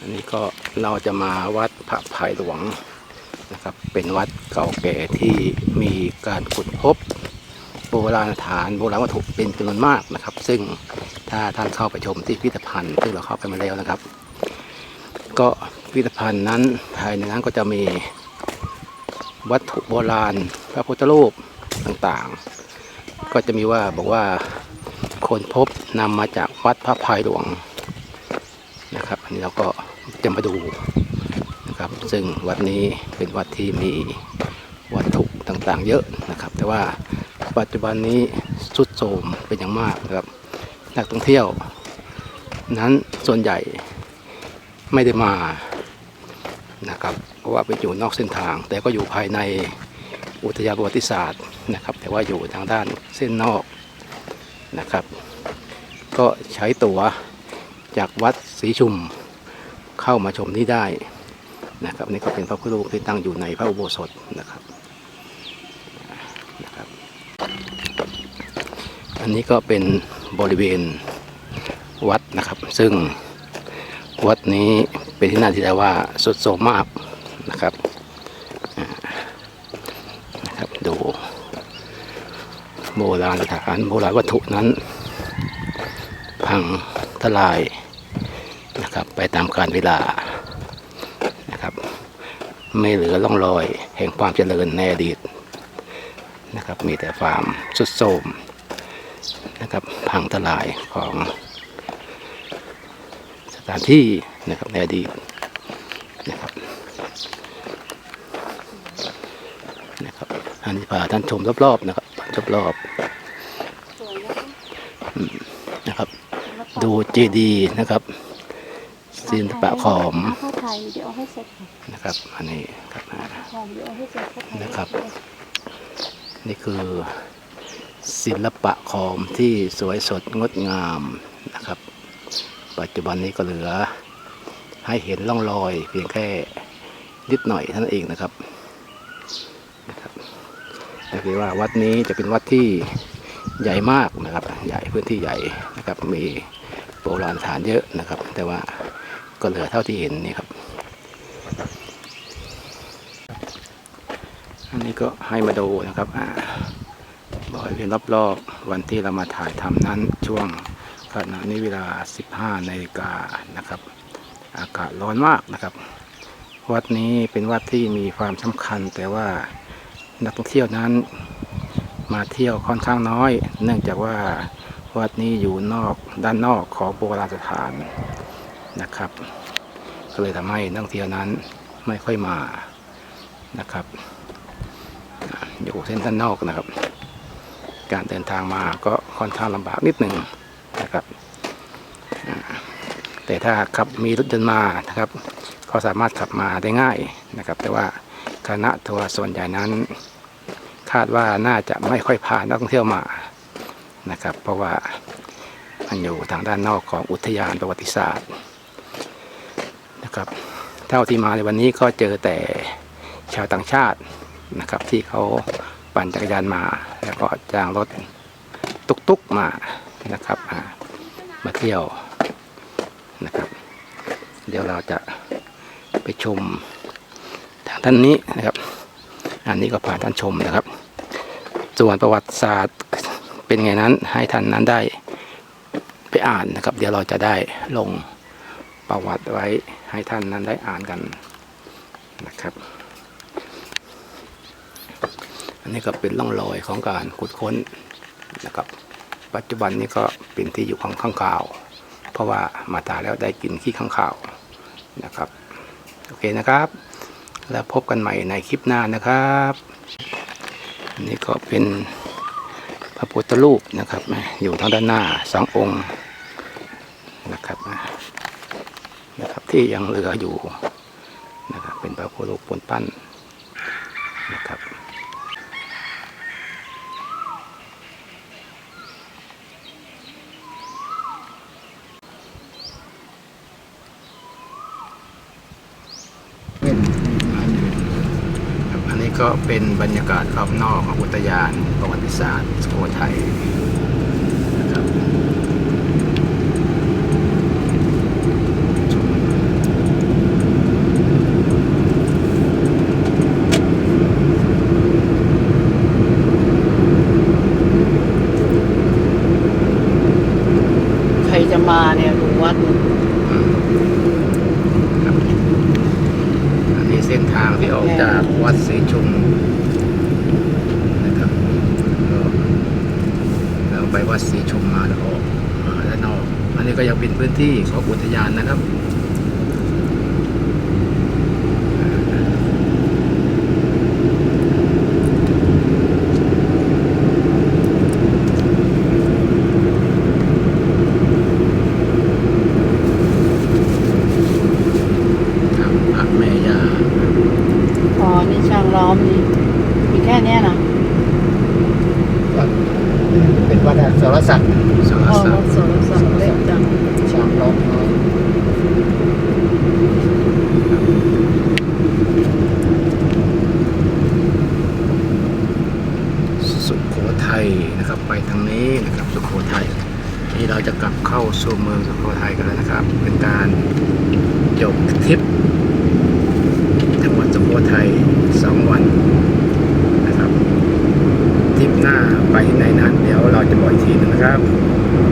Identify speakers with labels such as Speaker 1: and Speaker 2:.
Speaker 1: อันนี้ก็เราจะมาวัดพระภายหลวงนะครับ เป็นวัดเก่าแก่ที่มีการขุดพบโบราณสถานโบราณวัตถุเป็นจำนวนมากนะครับ ซึ่งถ้าท่านเข้าไปชมที่พิพิธภัณฑ์ ซึ่งเราเข้าไปมาแล้วนะครับ ก็พิพิธภัณฑ์นั้นภายในนั้นก็จะมีวัตถุโบราณ พระพุทธรูปต่างๆ ก็จะมีว่าบอกว่าคนพบนำมาจากวัดพระพายหลวง อันนี้เราก็จะมาดูนะครับ ซึ่งวัดนี้เป็นวัดที่มีวัตถุต่างๆ เยอะนะครับ แต่ว่าปัจจุบันนี้สุดโทรมเป็นอย่างมากนะครับ นักท่องเที่ยว นั้นส่วนใหญ่ไม่ได้มานะครับ เพราะว่าไปอยู่นอกเส้นทาง แต่ก็อยู่ภายในอุทยานประวัติศาสตร์นะครับ แต่ว่าอยู่ทางด้านเส้นนอกนะครับ ก็ใช้ตั๋วจากวัดศรีชุม เข้ามาชมนี่ได้นะครับนี่ก็เป็นพระพุทธรูปที่ตั้งอยู่ในพระอุโบสถนะครับนะครับ อันนี้ก็เป็นบริเวณวัดนะครับ ซึ่งวัดนี้เป็นที่น่าที่ได้ว่าสุดโทรมมากนะครับนะครับดูโบราณสถานโบราณวัตถุนั้น พังทลาย นะครับ ไปตามกาลเวลานะครับ ไม่เหลือร่องรอยแห่งความเจริญในอดีตนะครับ มีแต่ความสุดโทรมนะครับพังทลายของสถานที่นะครับในอดีตนะครับนะครับอันนี้พาท่านชมรอบๆนะครับรอบๆ
Speaker 2: สวยนะคะ
Speaker 1: นะครับ ดูเจดีย์นะครับ ศิลปะขอม
Speaker 2: เข้าไทยเดี๋ยวเอาให้เสร็จค่ะ
Speaker 1: นะครับ อันนี้ครับอ่า
Speaker 2: ขอมเดี๋ยวเอาให้เสร็จเข้าไทย
Speaker 1: นะครับ นี่คือศิลปะขอมที่สวยสดงดงามนะครับ ปัจจุบันนี้ก็เหลือ ให้เห็นร่องรอย เพียงแค่นิดหน่อยเท่านั้นเองนะครับนะครับก็คือว่าวัดนี้จะเป็นวัดที่ใหญ่มากนะครับ ใหญ่พื้นที่ใหญ่นะครับ มีโบราณสถานเยอะนะครับ แต่ว่า ก็เหลือเท่าที่เห็นนี่ครับ อันนี้ก็ให้มาดูนะครับอ่าบริเวณรอบๆวันที่เรามาถ่ายทำนั้นช่วงขณะนี้เวลา 15นาฬิกานะครับ อากาศร้อนมากนะครับ วัดนี้เป็นวัดที่มีความสำคัญ แต่ว่านักท่องเที่ยวนั้นมาเที่ยวค่อนข้างน้อย เนื่องจากว่าวัดนี้อยู่นอกด้านนอกของโบราณสถาน นะครับ ก็เลยทำให้นักเที่ยวนั้นไม่ค่อยมานะครับ อยู่เส้นด้านนอกนะครับ การเดินทางมาก็ค่อนข้างลำบากนิดหนึ่งนะครับ แต่ถ้าขับมีรถยนต์มานะครับก็สามารถขับมาได้ง่ายนะครับ แต่ว่าคณะทัวร์ส่วนใหญ่นั้น คาดว่าน่าจะไม่ค่อยพานักท่องเที่ยวมานะครับ เพราะว่ามันอยู่ทางด้านนอกของอุทยานประวัติศาสตร์ นะครับ เท่าที่มาในวันนี้ก็เจอแต่ชาวต่างชาตินะครับ ที่เขาปั่นจักรยานมา แล้วก็จ้างรถตุกๆมานะครับอ่ามาเที่ยวนะครับ เดี๋ยวเราจะไปชมทางท่านนี้นะครับ อันนี้ก็พาท่านชมนะครับ ส่วนประวัติศาสตร์เป็นไงนั้นให้ท่านนั้นได้ไปอ่านนะครับ เดี๋ยวเราจะได้ลง ประวัติไว้ให้ท่านนั้นได้อ่านกันนะครับ อันนี้ก็เป็นร่องรอยของการขุดค้นนะครับ ปัจจุบันนี้ก็เป็นที่อยู่ของข้างข่าว เพราะว่ามาตายแล้วได้กินขี้ข้างข่าวนะครับ โอเคนะครับ แล้วพบกันใหม่ในคลิปหน้านะครับอันนี้ก็เป็นพระพุทธรูปนะครับ อยู่ทางด้านหน้าสององค์นะครับนะครับ ที่ยังเหลืออยู่นะครับเป็นพระพุทธรูปปูนปั้นนะครับอันนี้ก็เป็นบรรยากาศรอบนอกของอุทยานประวัติศาสตร์สุโขทัยนะครับ ที่ออกจากวัดศรีชุมนะครับก็เราไปวัดศรีชุมมาแล้วออกมาด้านนอ กอันนี้ก็ยังเป็นพื้นที่ของอุทยานนะครับทางพระแม่ยา
Speaker 2: อ๋อนี่ช่างล้อมนี่มีแค่เนี้ยนะ
Speaker 3: เป็นวัดสรศักดิ์
Speaker 1: สาร
Speaker 2: อ๋อ
Speaker 1: สั
Speaker 2: ร
Speaker 1: ต
Speaker 2: ถโซลาร์สัมเล็กจัง
Speaker 3: ช้างล้อมน้อย
Speaker 1: สุโขทัยนะครับ ไปทางนี้นะครับ สุโขทัยนี่เราจะกลับเข้าสู่เมืองสุโขทัยกันแล้วนะครับ เป็นการจบทริป